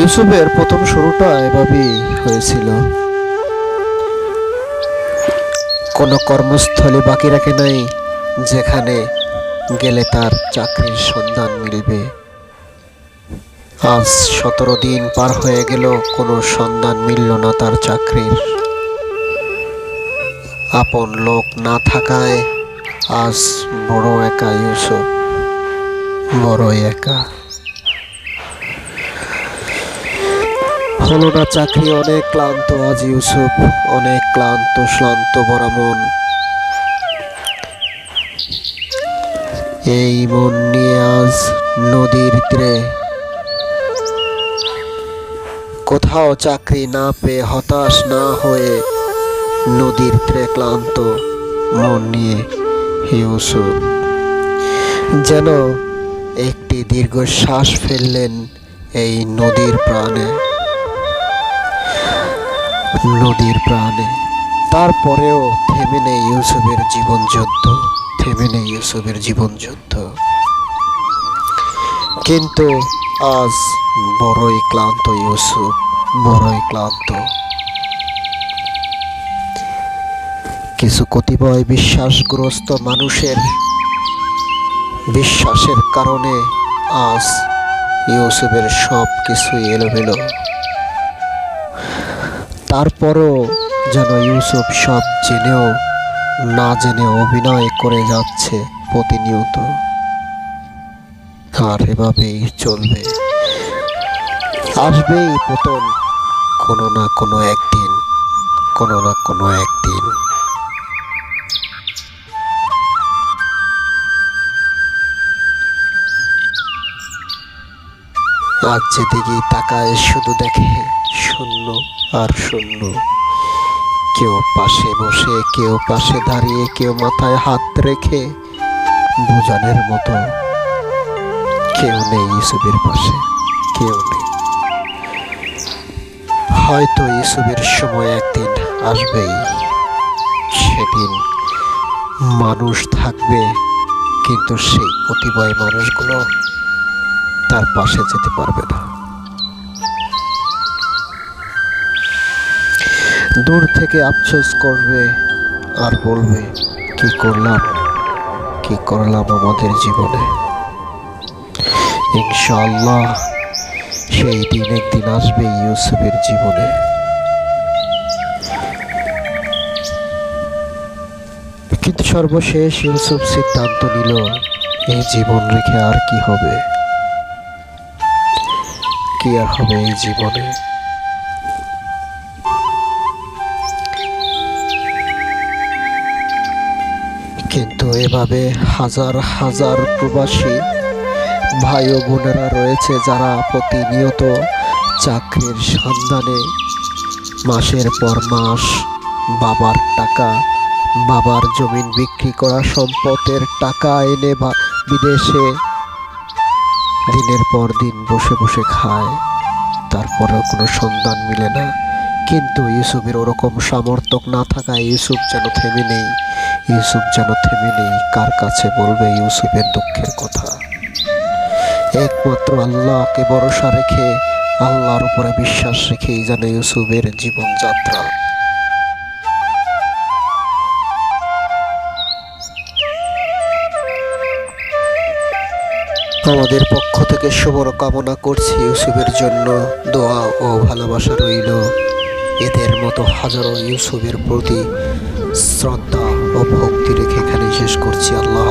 ইউসুফের প্রথম শুরুটা এভাবেই হয়েছিল। কোনো কর্মস্থলে বাকি রাখে নাই, যেখানে গেলে তার চাকরির সন্ধান মিলবে। আজ সতেরো দিন পার হয়ে গেল, কোনো সন্ধান মিলল না তার চাকরির। আপন লোক না থাকায় আজ বড় একা ইউসুফ বড় একা। হলো না চাকরি, অনেক ক্লান্ত আজ ইউসুফ, অনেক ক্লান্ত, শ্লান্ত ভরা মন। এই মন নিয়ে আজ নদীর তীরে। কোথাও চাকরি না পেয়ে হতাশ না হয়ে নদীর তীরে ক্লান্ত মন নিয়ে ইউসুফ। যেন একটি দীর্ঘশ্বাস ফেললেন এই নদীর প্রাণে। নদীর প্রাণে। তারপরেও থেমে নেই ইউসুফের জীবন যুদ্ধ, থেমে নেই ইউসুফের জীবন যুদ্ধ। কিন্তু আজ বড়ই ক্লান্ত ইউসুফ, বড়ই ক্লান্ত। কিছু কতিপয় বিশ্বাসগ্রস্ত মানুষের বিশ্বাসের কারণে আজ ইউসুফের সব কিছুই এলোমেলো। তারপরও যেন ইউসুফ সব জেনেও, না জেনে অভিনয় করে যাচ্ছে প্রতিনিয়ত। আর এভাবেই চলবে। আসবেই পতন কোনো না কোনো একদিন, কোনো না কোনো একদিন। আজ যেদিকে তাকায় শুধু দেখে শূন্য আর শূন্য। কেউ পাশে বসে, কেউ পাশে দাঁড়িয়ে, কেউ মাথায় হাত রেখে বোঝানোর মতো। কেউ নেই ইসুবের পাশে, কেউ নেই। হয়তো ইসুবের সময় একদিন আসবেই। সেদিন মানুষ থাকবে, কিন্তু সেই কতিপয় মানুষগুলো তার পাশে যেতে পারবে না। দূর থেকে আফসোস করবে আর বলবে, কি করলাম? কি করলাম আমাদের জীবনে? ইনশাআল্লাহ, সেই দিন একদিন আসবে ইউসুফের জীবনে। কিন্তু সর্বশেষ ইউসুফ সিদ্ধান্ত নিল, এই জীবন রেখে আর কি হবে? কি আর হবে এই জীবনে? কিন্তু এভাবে হাজার হাজার প্রবাসী, ভাই ও বোনেরা রয়েছে যারা প্রতিনিয়ত চাকরির সন্ধানে মাসের পর মাস বাবার টাকা, বাবার জমিন বিক্রি করা সম্পদের টাকা এনে বিদেশে দিনের পর দিন বসে বসে খায়। তারপরেও কোনো সন্ধান মিলে না। কিন্তু ইউসুফের ওরকম সামর্থ্য না থাকায় ইউসুফ যেন থেমে নেই। ইউসুফ যেন থেমে নেই, কার কাছে বলবে ইউসুফের দুঃখের কথা? একমাত্র আল্লাহকে ভরসা রেখে, আল্লাহর উপরে বিশ্বাস রেখেই যেন ইউসুফের জীবনযাত্রা। আমাদের পক্ষ থেকে শুভ কামনা করছি ইউসুফের জন্য। দোয়া ও ভালোবাসা রইল। এদের মতো হাজারো ইউসুফের প্রতি শ্রদ্ধা ও ভক্তি রেখে এখানে শেষ করছি। আল্লাহ